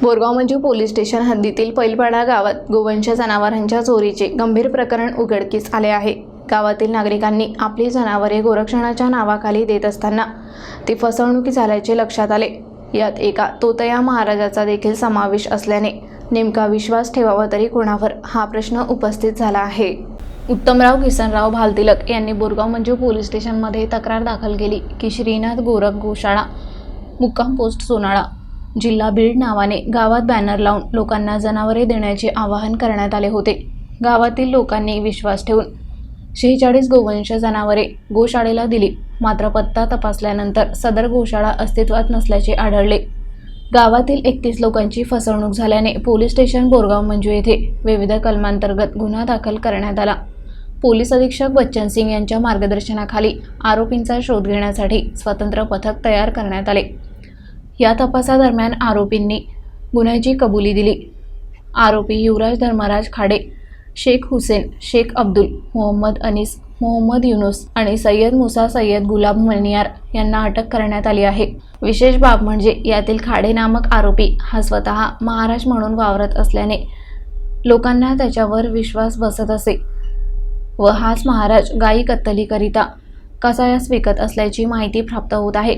Borgaon Manju police station हद्दीतील पैलपाडा गावात गोवंश जनावरांच्या चोरीचे गंभीर प्रकरण उघडकीस आले आहे. गावातील नागरिकांनी आपली जनावरे गोरक्षणाच्या नावाखाली देत असताना ती फसवणुकी झाल्याचे लक्षात आले. यात एका तोतया महाराजाचा देखील समावेश असल्याने नेमका विश्वास ठेवावा तरी कोणावर हा प्रश्न उपस्थित झाला आहे. उत्तमराव किसनराव भालतिलक यांनी बोरगाव मंजू पोलीस स्टेशनमध्ये तक्रार दाखल केली की श्रीनाथ गोरख गोशाळा मुक्काम पोस्ट सोनाळा जिल्हा बीड नावाने गावात बॅनर लावून लोकांना जनावरे देण्याचे आवाहन करण्यात आले होते. गावातील लोकांनी विश्वास ठेवून शेहेचाळीस गोवंश जनावरे गोशाळेला दिली. मात्र पत्ता तपासल्यानंतर सदर गोशाळा अस्तित्वात नसल्याचे आढळले. गावातील एकतीस लोकांची फसवणूक झाल्याने पोलीस स्टेशन बोरगाव मंजू येथे विविध कलमांतर्गत गुन्हा दाखल करण्यात आला. पोलीस अधीक्षक बच्चन सिंग यांच्या मार्गदर्शनाखाली आरोपींचा शोध घेण्यासाठी स्वतंत्र पथक तयार करण्यात आले. या तपासादरम्यान आरोपींनी गुन्ह्याची कबुली दिली. आरोपी युवराज धर्मराज खाडे शेख हुसेन शेख अब्दुल मोहम्मद अनीस मोहम्मद युनुस आणि सय्यद मुसा सय्यद गुलाब मनियार यांना अटक करण्यात आली आहे. विशेष बाब म्हणजे यातील खाडे नामक आरोपी हा स्वतः महाराज म्हणून वावरत असल्याने लोकांना त्याच्यावर विश्वास बसत असे व हाच महाराज गायी कत्तलीकरिता कसायास विकत असल्याची माहिती प्राप्त होत आहे.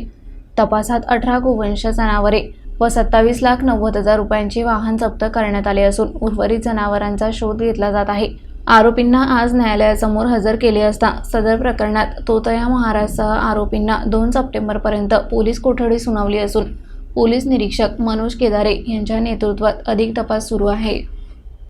तपासात अठरा गोवंश जनावरे व सत्तावीस लाख नव्वद हजार रुपयांचे वाहन जप्त करण्यात आले असून उर्वरित जनावरांचा शोध घेतला जात आहे. आरोपींना आज न्यायालयासमोर हजर केले असता सदर प्रकरणात तोतया महाराजसह आरोपींना दोन सप्टेंबरपर्यंत पोलीस कोठडी सुनावली असून पोलीस निरीक्षक मनोज केदारे यांच्या नेतृत्वात अधिक तपास सुरू आहे.